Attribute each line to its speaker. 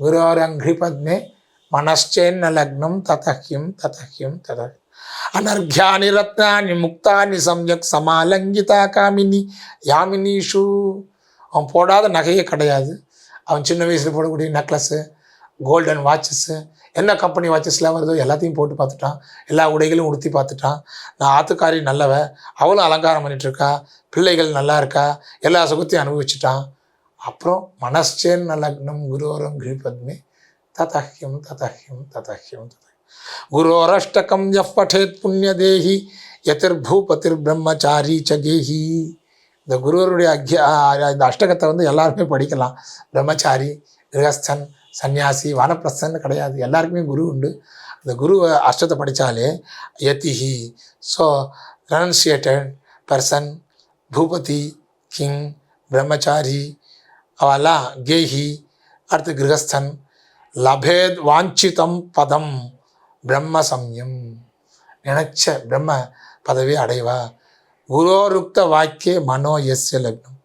Speaker 1: குரோரங்கிரிபத்மே மனச்சேன்ன லக்னம் ததஹ்யம் ததஹ்யம் தத அனர்கியானி ரத்னானி முக்தானி சம்யக் சமாலங்கிதா காமினி யாமினிஷு அவன் போடாத நகையே கிடையாது. அவன் சின்ன வயசில் போடக்கூடிய நெக்லஸ்ஸு கோல்டன் வாட்சஸ்ஸு என்ன கம்பெனி வாட்சஸ்லாம் வருதோ எல்லாத்தையும் போட்டு பார்த்துட்டான். எல்லா உடைகளும் உடுத்தி பார்த்துட்டான். நான் ஆத்துக்காரி நல்லவ. அவளும் அலங்காரம் பண்ணிகிட்ருக்கா பிள்ளைகள் நல்லா இருக்கா. எல்லா சுகத்தையும் அனுபவிச்சுட்டான். அப்புறம் மனஸ்சேன்ன லக்னம் குரோரம் கிருபத்மே ததஹ்யம் ததஹ்யம் ததஹ்யம் தத குரோரஷ்டகம் எஃப் பட்டேத் புண்ணியதேகி எதிர் பூபதிர் பிரம்மச்சாரி சகேஹி. இந்த குருவருடைய அக்யா இந்த அஷ்டகத்தை வந்து எல்லாருமே படிக்கலாம். பிரம்மச்சாரி கிரகஸ்தன் சன்னியாசி வானப்பிரசன் கிடையாது. எல்லாருக்குமே குரு உண்டு. அந்த குரு அஷ்டத்தை படித்தாலே யத்திஹி ஸோ ரெனன்சியேட்டட் பர்சன் பூபதி கிங் பிரம்மச்சாரி அவெல்லாம் கேஹி அடுத்து கிரகஸ்தன் லபேத் வாஞ்சிதம் பதம் பிரம்ம சம்யம் நினைச்ச பிரம்ம பதவி அடைவா குரோருக்த வாக்கிய மனோ எஸ்ய லக்னம்